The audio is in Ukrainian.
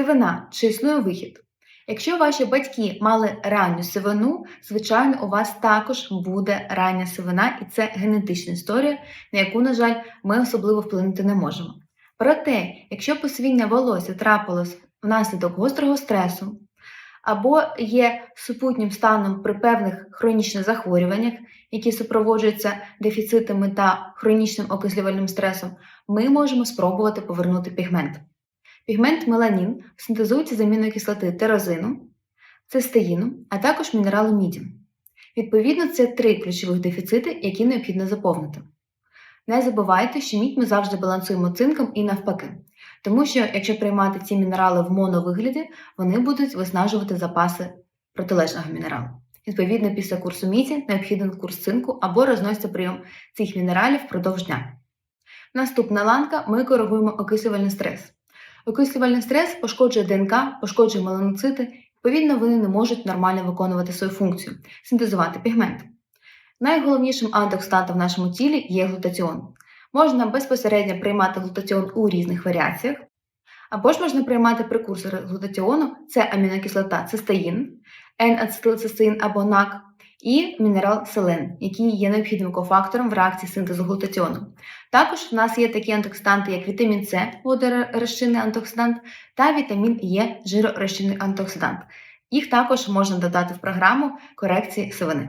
Сивина чи існує вихід? Якщо ваші батьки мали ранню сивину, звичайно, у вас також буде рання сивина, і це генетична історія, на яку, на жаль, ми особливо вплинути не можемо. Проте, якщо посвіння волосся трапилось внаслідок гострого стресу, або є супутнім станом при певних хронічних захворюваннях, які супроводжуються дефіцитами та хронічним окислювальним стресом, ми можемо спробувати повернути пігмент. Пігмент меланін синтезується з амінокислоти тирозину, цистеїну, а також мінералу міді. Відповідно, це три ключових дефіцити, які необхідно заповнити. Не забувайте, що мідь ми завжди балансуємо цинком і навпаки, тому що якщо приймати ці мінерали в моновигляді, вони будуть виснажувати запаси протилежного мінералу. Відповідно, після курсу міді необхідний курс цинку або розноситься прийом цих мінералів впродовж дня. Наступна ланка ми коригуємо окислювальний стрес. Окислювальний стрес пошкоджує ДНК, пошкоджує меланоцити, відповідно, вони не можуть нормально виконувати свою функцію синтезувати пігмент. Найголовнішим антиоксидантом в нашому тілі є глутатіон. Можна безпосередньо приймати глутатіон у різних варіаціях, або ж можна приймати прекурсори глутатіону, це амінокислота цистеїн, N-ацетилцистеїн або НАК, і мінерал селен, який є необхідним кофактором в реакції синтезу глутатіону. Також в нас є такі антиоксиданти, як вітамін С, водорозчинний антиоксидант, та вітамін Е, жиророзчинний антиоксидант. Їх також можна додати в програму корекції сивини.